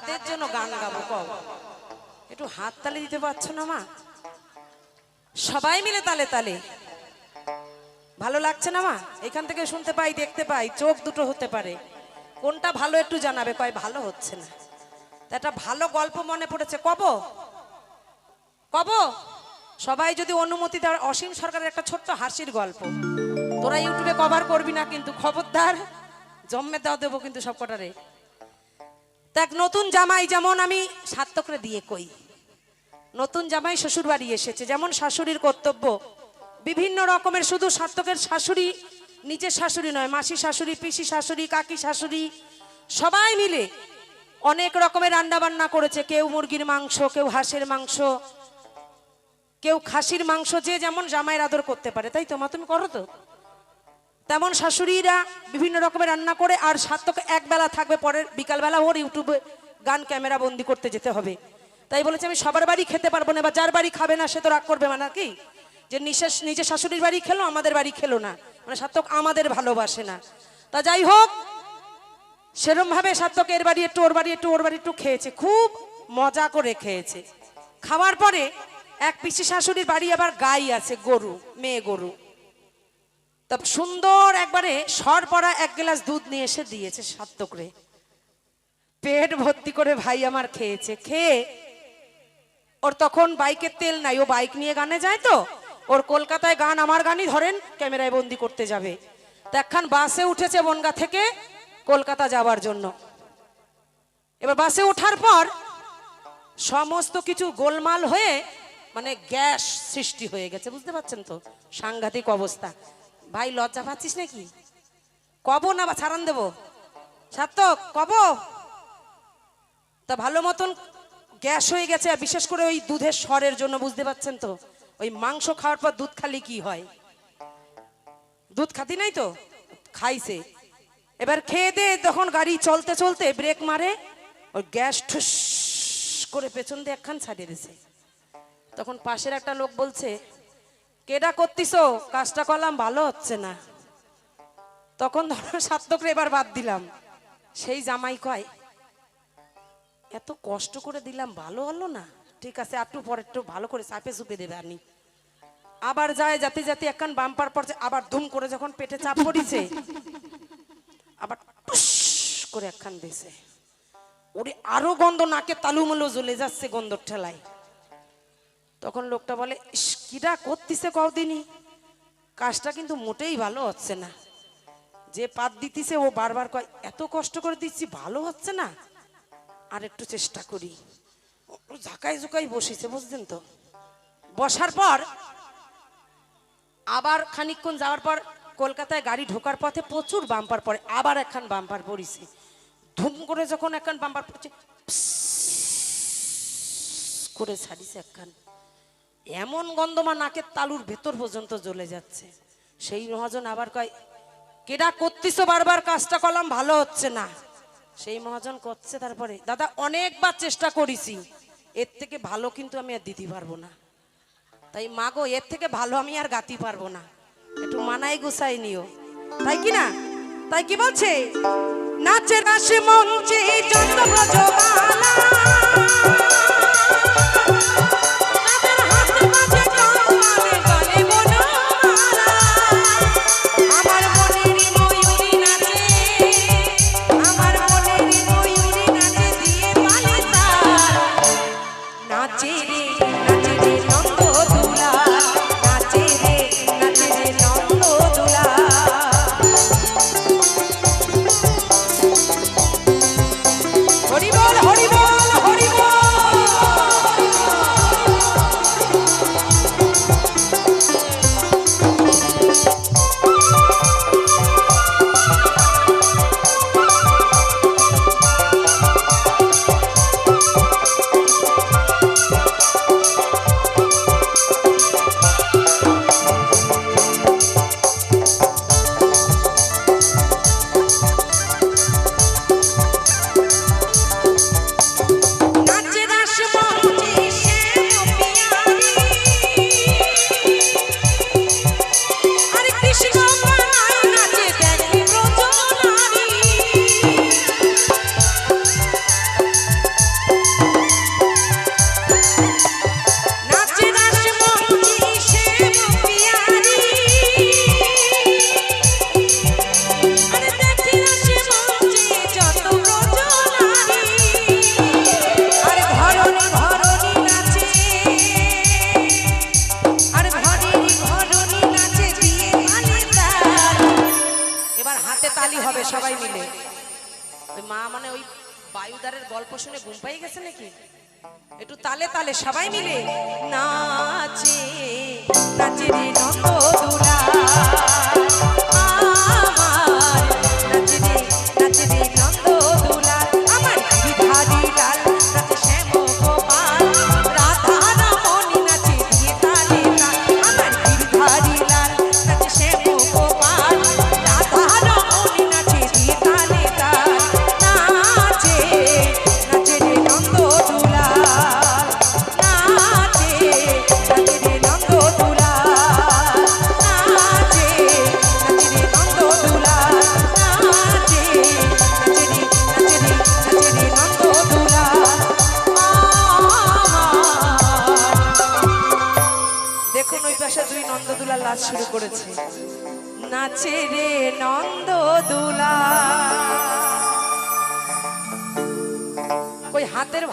কাদের জন্য গান গাবো, কও। একটু হাত তালে দিতে পারছ না, মা? সবাই মিলে তালে তালে। ভালো লাগছে না, মা? এখান থেকে শুনতে পাই, দেখতে পাই, চোখ দুটো হতে পারে। কোনটা ভালো একটু জানাবে, কয়, ভালো হচ্ছে না। একটা ভালো গল্প মনে পড়েছে, কব? কব? সবাই যদি অনুমতি দেওয়ার অসীম সরকারের একটা ছোট্ট হাসির গল্প। তোরা ইউটিউবে কভার করবি না কিন্তু, খবরদার। জন্মে দাও, দেবো কিন্তু সব কটারে দেখ, নতুন জামাই যেমন আমি সার্থকরে দিয়ে কই। নতুন জামাই শ্বশুর বাড়ি এসেছে, যেমন শাশুড়ির কর্তব্য। বিভিন্ন রকমের, শুধু সার্থকের শাশুড়ি, নিজের শাশুড়ি নয়, মাসি শাশুড়ি, পিসি শাশুড়ি, কাকি শাশুড়ি, সবাই মিলে অনেক রকমের রান্না বান্না করেছে। কেউ মুরগির মাংস, কেউ হাঁসের মাংস, কেউ খাসির মাংস, যে যেমন জামাইয়ের আদর করতে পারে। তাই তো মা, তুমি করো তো? তেমন শাশুড়িরা বিভিন্ন রকমের রান্না করে, আর সার্থক একবেলা থাকবে পরের বিকালবেলা ওর ইউটিউবে গান ক্যামেরা বন্দি করতে যেতে হবে। তাই বলেছে আমি সবার বাড়ি খেতে পারব না বা যার বাড়ি খাবে না সে তো রাগ করবে মানে কি? যে নিশেষ নিজের শাশুড়ির বাড়ি খেলো, আমাদের বাড়ি খেলো না। মানে সার্থক আমাদের ভালোবাসে না। তা যাই হোক সেরম ভাবে সার্থক এর বাড়ি একটু, ওর বাড়ি একটু, ওর বাড়ি একটু খেয়েছে, খুব মজা করে খেয়েছে। খাওয়ার পরে এক পিসি শাশুড়ির বাড়ি আবার গাই আছে, গরু, মেয়ে গরু। তা সুন্দর একবারে সর পড়া এক গ্লাস দুধ নিয়ে এসে দিয়েছে সাত্তকরে পেট ভর্তি করে ভাই আমার খেয়েছে, খেয়ে। ওর তখন বাইকের তেল নাই, ও বাইক নিয়ে গানে যায় তো। ওর কলকাতায় গান, আমার গানই ধরেন, ক্যামেরায় বন্দি করতে যাবে। তো একখান বাসে উঠেছে বনগা থেকে কলকাতা যাওয়ার জন্য। এবার বাসে ওঠার পর সমস্ত কিছু গোলমাল হয়ে মানে গ্যাস সৃষ্টি হয়ে গেছে, বুঝতে পারছেন তো? সাংঘাতিক অবস্থা। ভাই, লজ্জা পাচ্ছিস নাকি? কব না বা ছাড়ান দেবো? সার্থক, কব? তা ভালো মতন গ্যাস হয়ে গেছে, আর বিশেষ করে ওই দুধের স্বরের জন্য, বুঝতে পারছেন তো? ওই মাংস খাওয়ার পর দুধ খালি কি হয়? দুধ খাতি নাই তো? খাইছে। এবার খেয়ে দিয়ে তখন গাড়ি চলতে চলতে ব্রেক মারে ওই গ্যাস ঠুস করে পেছন দিয়ে একখান ছাড়িয়ে দিছে। তখন পাশের একটা লোক বলছে কেডা করতিছো কাজটা করলাম, ভালো হচ্ছে না। তখন ধরো সার্থকরে এবার বাদ দিলাম। সেই জামাই কয়, এত কষ্ট করে দিলাম, ভালো হলো না। ঠিক আছে একটু পরে একটু ভালো করে চাপে চুপে দেবে আপনি আবার যায়, যাতে যাতে একখান বাম্পার পড়ছে আবার ধুম করে যখন পেটে চাপ পড়িছে, আবার টুস করে একখান দিছে। ওরে আরও গন্ধ, নাকে তালুমুলো জ্বলে যাচ্ছে গন্ধর ঠেলায়। তখন লোকটা বলে, ইস কিরা করতিছে কদিনই কাজটা কিন্তু মোটেই ভালো হচ্ছে না। যে পাত দিতিছে ও বারবার কয়, এত কষ্ট করে দিচ্ছি, ভালো হচ্ছে না? আর একটু চেষ্টা করি। ঝাঁকাই ঝুঁকাই বসেছে, বুঝলেন তো? বসার পর, আবার খানিকক্ষণ যাওয়ার পর কলকাতায় গাড়ি ঢোকার পথে প্রচুর বাম্পার পড়ে, আবার একখান বাম্পার পড়িছে। ধুম করে যখন একখান বাম্পার পড়ছে করে ছাড়িছে একখান। এমন গন্ধমা নাকের তালুর ভেতর পর্যন্ত জ্বলে যাচ্ছে। সেই মহাজন আবার কয় কেডা করতিস বারবার কাজটা করলাম, ভালো হচ্ছে না। সেই মহাজন করছে তারপরে, দাদা, অনেকবার চেষ্টা করেছি। এর থেকে ভালো কিন্তু আমি আর দিতে পারব না। তাই মাগো, এর থেকে ভালো আমি আর গাতি পারব না। একটু মানাই গুছাই নিও। তাই কি না? তাই কি বলছে? নাচের আসে মঞ্চে চন্দ্রব্রজমালা। তাদের হাতে মাঝে সবাই মিলে। ওই মা মানে ওই বায়ুদারের গল্প শুনে ঘুম পাই গেছে নাকি? একটু তালে তালে সবাই মিলে। নাচে নাচে নন্দ নন্দদুলা লাচ শুরু করেছে। নাচে রে নন্দদুলা ওই হাতের